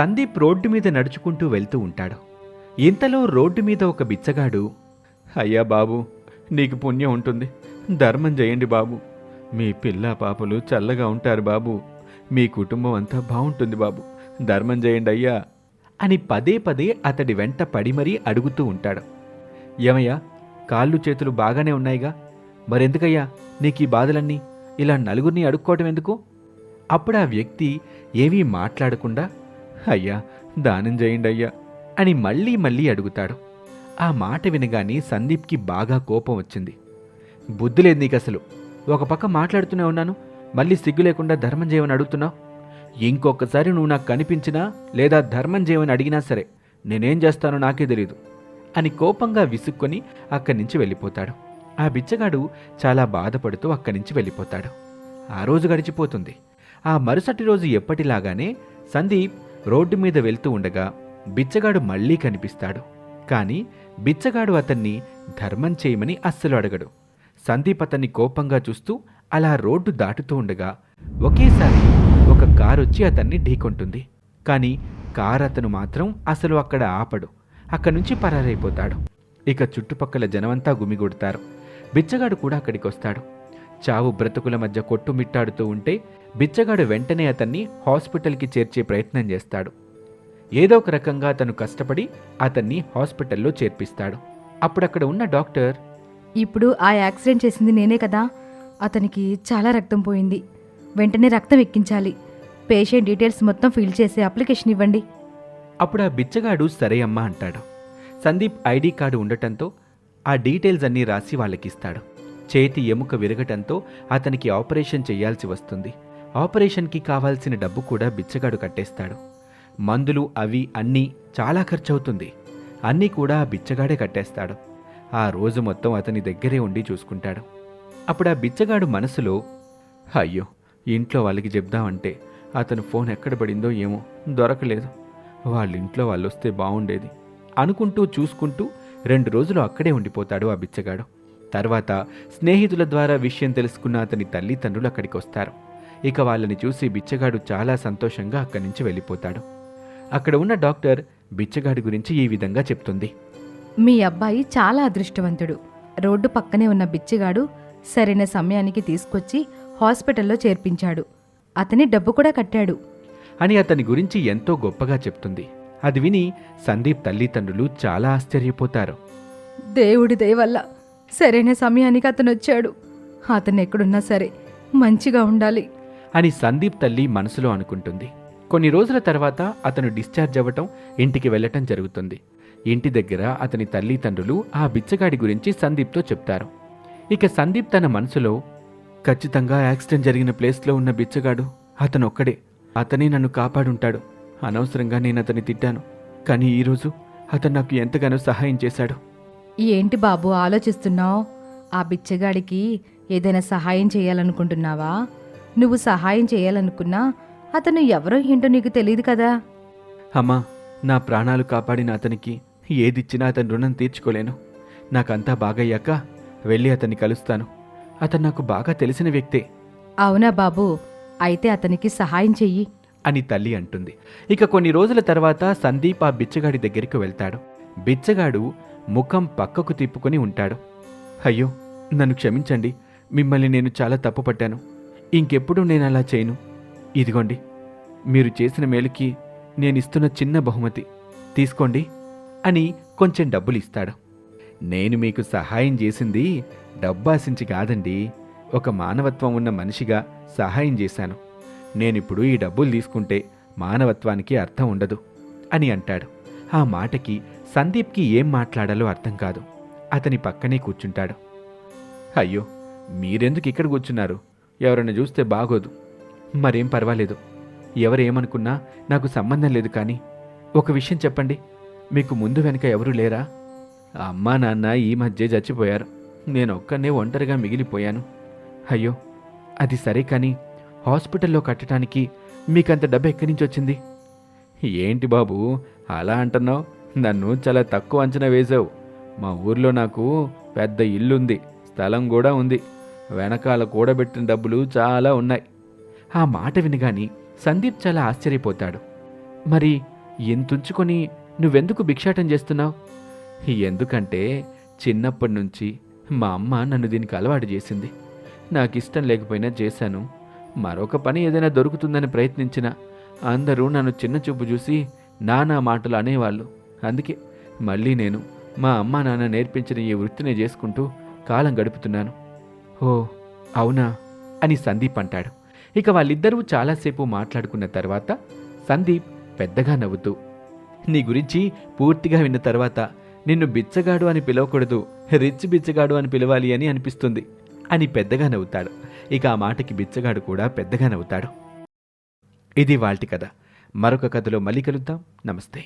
Sandeep road మీద నడుచుకుంటూ వెళ్తూ ఉంటాడు. ఇంతలో రోడ్డు మీద ఒక బిచ్చగాడు అయ్యా బాబు నీకు పుణ్యం ఉంటుంది. ధర్మం చేయండి బాబు. మీ పిల్ల పాపలు చల్లగా ఉంటారు బాబు. మీ కుటుంబం అంతా బాగుంటుంది బాబు. ధర్మం చేయండి అయ్యా. అని పదే పదే అతడి వెంట పడి మరీ అడుగుతూ ఉంటాడు. ఏమయ్యా కాళ్ళు చేతులు బాగానే ఉన్నాయిగా? మరెందుకయ్యా నీకు ఈ బాధలన్నీ? ఇలా నలుగురిని అడుక్కోవటం ఎందుకు? అప్పుడు ఆ వ్యక్తి ఏమీ మాట్లాడకుండా అయ్యా దానం చేయండి అయ్యా అని మళ్ళీ మళ్ళీ అడుగుతాడు. ఆ మాట వినగానే సందీప్కి బాగా కోపం వచ్చింది. బుద్ధి లేదు నీకు అసలు ఒక పక్క మాట్లాడుతూనే ఉన్నాను. మళ్ళీ సిగ్గు లేకుండా ధర్మం చేయమని అడుగుతున్నావు. ఇంకొకసారి నువ్వు నాకు కనిపించినా లేదా ధర్మం చేయమని అడిగినా సరే నేనేం చేస్తానో నాకే తెలియదు అని కోపంగా విసుక్కొని అక్కడి నుంచి వెళ్ళిపోతాడు. ఆ బిచ్చగాడు చాలా బాధపడుతూ అక్కడి నుంచి వెళ్ళిపోతాడు. ఆ రోజు గడిచిపోతుంది. ఆ మరుసటి రోజు ఎప్పటిలాగానే సందీప్ రోడ్డు మీద వెళ్తూ ఉండగా బిచ్చగాడు మళ్ళీ కనిపిస్తాడు. కానీ బిచ్చగాడు అతన్ని ధర్మం చేయమని అస్సలు అడగడు. సందీప్ అతన్ని కోపంగా చూస్తూ అలా రోడ్డు దాటుతూ ఉండగా ఒకేసారి ఒక కారు వచ్చి అతన్ని ఢీకొంటుంది. కానీ కారు అతను మాత్రం అసలు అక్కడ ఆపడు. అక్కడి నుంచి పరారైపోతాడు. ఇక చుట్టుపక్కల జనమంతా గుమిగూడతారు. బిచ్చగాడు కూడా అక్కడికి వస్తాడు చావు బ్రతుకుల మధ్య కొట్టుమిట్టాడుతూ ఉంటే బిచ్చగాడు వెంటనే అతన్ని హాస్పిటల్కి చేర్చే ప్రయత్నం చేస్తాడు. ఏదో ఒక రకంగా అతను కష్టపడి అతన్ని హాస్పిటల్లో చేర్పిస్తాడు. అప్పుడక్కడ ఉన్న డాక్టర్ ఇప్పుడు ఆ యాక్సిడెంట్ చేసింది నేనే కదా. అతనికి చాలా రక్తం పోయింది. వెంటనే రక్తం ఎక్కించాలి. పేషెంట్ డీటెయిల్స్ మొత్తం ఫిల్ చేసి అప్లికేషన్ ఇవ్వండి. అప్పుడు ఆ బిచ్చగాడు సరే అమ్మా అంటాడు. సందీప్ ఐడి కార్డు ఉండటంతో ఆ డీటెయిల్స్ అన్నీ రాసి వాళ్ళకిస్తాడు. చేతి ఎముక విరగటంతో అతనికి ఆపరేషన్ చేయాల్సి వస్తుంది. ఆపరేషన్కి కావాల్సిన డబ్బు కూడా బిచ్చగాడు కట్టేస్తాడు. మందులు అవి అన్నీ చాలా ఖర్చవుతుంది. అన్నీ కూడా ఆ బిచ్చగాడే కట్టేస్తాడు. ఆ రోజు మొత్తం అతని దగ్గరే ఉండి చూసుకుంటాడు. అప్పుడు ఆ బిచ్చగాడు మనసులో అయ్యో ఇంట్లో వాళ్ళకి చెప్దామంటే అతను ఫోన్ ఎక్కడ పడిందో ఏమో దొరకలేదు. వాళ్ళ ఇంట్లో వాళ్ళు వస్తే బాగుండేది అనుకుంటూ చూసుకుంటూ రెండు రోజులు అక్కడే ఉండిపోతాడు ఆ బిచ్చగాడు. తర్వాత స్నేహితుల ద్వారా విషయం తెలుసుకున్న అతని తల్లిదండ్రులు అక్కడికి వస్తారు ఇక వాళ్ళని చూసి బిచ్చగాడు చాలా సంతోషంగా అక్కడి నుంచి వెళ్ళిపోతాడు. అక్కడ ఉన్న డాక్టర్ బిచ్చగాడి గురించి ఈ విధంగా చెప్తుంది. మీ అబ్బాయి చాలా అదృష్టవంతుడు. రోడ్డు పక్కనే ఉన్న బిచ్చిగాడు సరైన సమయానికి తీసుకొచ్చి హాస్పిటల్లో చేర్పించాడు. అతని డబ్బు కూడా కట్టాడు. అని అతని గురించి ఎంతో గొప్పగా చెప్తుంది. అది విని సందీప్ తల్లిదండ్రులు చాలా ఆశ్చర్యపోతారు. దేవుడి దయ వల్ల సరైన సమయానికి అతను వచ్చాడు అతను ఎక్కడున్నా సరే మంచిగా ఉండాలి. అని సందీప్ తల్లి మనసులో అనుకుంటుంది. కొన్ని రోజుల తర్వాత అతను డిశ్చార్జ్ అవ్వటం ఇంటికి వెళ్ళటం జరుగుతుంది. ఇంటి దగ్గర అతని తల్లిదండ్రులు ఆ బిచ్చగాడి గురించి సందీప్తో చెప్తారు. ఇక సందీప్ తన మనసులో ఖచ్చితంగా యాక్సిడెంట్ జరిగిన ప్లేస్లో ఉన్న బిచ్చగాడు అతను ఒక్కడే అతనే నన్ను కాపాడుంటాడు. అనవసరంగా నేను అతన్ని తిట్టాను. కానీ ఈరోజు అతను నాకు ఎంతగానో సహాయం చేశాడు. ఏంటి బాబు ఆలోచిస్తున్నావు? ఆ బిచ్చగాడికి ఏదైనా సహాయం చేయాలనుకుంటున్నావా? నువ్వు సహాయం చేయాలనుకున్నా అతను ఎవరో ఏంటో నీకు తెలియదు కదా. అమ్మా నా ప్రాణాలు కాపాడిన అతనికి ఏదిచ్చినా అతని రుణం తీర్చుకోలేను. నాకంతా బాగయ్యాక వెళ్ళి అతన్ని కలుస్తాను. అతను నాకు బాగా తెలిసిన వ్యక్తే. అవునా బాబు అయితే అతనికి సహాయం చెయ్యి. అని తల్లి అంటుంది. ఇక కొన్ని రోజుల తర్వాత సందీప్ ఆ బిచ్చగాడి దగ్గరికి వెళ్తాడు. బిచ్చగాడు ముఖం పక్కకు తిప్పుకొని ఉంటాడు. అయ్యో నన్ను క్షమించండి. మిమ్మల్ని నేను చాలా తప్పు పట్టాను. ఇంకెప్పుడు నేను అలా చేయను. ఇదిగోండి మీరు చేసిన మేలుకి నేను ఇస్తున్న చిన్న బహుమతి. తీసుకోండి అని కొంచెం డబ్బులు ఇస్తాడు. నేను మీకు సహాయం చేసింది డబ్బాసించి కాదండి. ఒక మానవత్వం ఉన్న మనిషిగా సహాయం చేశాను. నేనిప్పుడు ఈ డబ్బులు తీసుకుంటే మానవత్వానికి అర్థం ఉండదు అని అంటాడు. ఆ మాటకి సందీప్కి ఏం మాట్లాడాలో అర్థం కాదు. అతని పక్కనే కూర్చుంటాడు. అయ్యో మీరెందుకు ఇక్కడ కూర్చున్నారు? ఎవరైనా చూస్తే బాగోదు. మరేం పర్వాలేదు. ఎవరేమనుకున్నా నాకు సంబంధం లేదు కానీ ఒక విషయం చెప్పండి. మీకు ముందు వెనక ఎవరూ లేరా? అమ్మా నాన్న ఈ మధ్య చచ్చిపోయారు. నేను ఒక్కనే ఒంటరిగా మిగిలిపోయాను. అయ్యో అది సరే కానీ హాస్పిటల్లో కట్టడానికి మీకంత డబ్బు ఎక్కడి నుంచి వచ్చింది? ఏంటి బాబు అలా అంటున్నావు? నన్ను చాలా తక్కువ అంచనా వేశావు. మా ఊర్లో నాకు పెద్ద ఇల్లుంది స్థలం కూడా ఉంది. వెనకాల కూడబెట్టిన డబ్బులు చాలా ఉన్నాయి. ఆ మాట వినగాని సందీప్ చాలా ఆశ్చర్యపోతాడు. మరి ఎంతుంచుకొని నువ్వెందుకు భిక్షాటం చేస్తున్నావు? ఎందుకంటే చిన్నప్పటి నుంచి మా అమ్మ నన్ను దీనికి అలవాటు చేసింది. నాకు ఇష్టం లేకపోయినా చేశాను. మరొక పని ఏదైనా దొరుకుతుందని ప్రయత్నించిన అందరూ నన్ను చిన్న చూపు చూసి నానా మాటలు అనేవాళ్ళు. అందుకే మళ్ళీ నేను మా అమ్మ నాన్న నేర్పించిన ఈ వృత్తిని చేసుకుంటూ కాలం గడుపుతున్నాను. ఓ అవునా? అని సందీప్ అంటాడు. ఇక వాళ్ళిద్దరూ చాలాసేపు మాట్లాడుకున్న తర్వాత సందీప్ పెద్దగా నవ్వుతూ నీ గురించి పూర్తిగా విన్న తర్వాత నిన్ను బిచ్చగాడు అని పిలవకూడదు రిచ్ బిచ్చగాడు అని పిలవాలి అని అనిపిస్తుంది అని పెద్దగా నవ్వుతాడు. ఇక ఆ మాటకి బిచ్చగాడు కూడా పెద్దగా నవ్వుతాడు. ఇది వాల్టి కథ. మరొక కథలో మళ్ళీ కలుద్దాం. నమస్తే.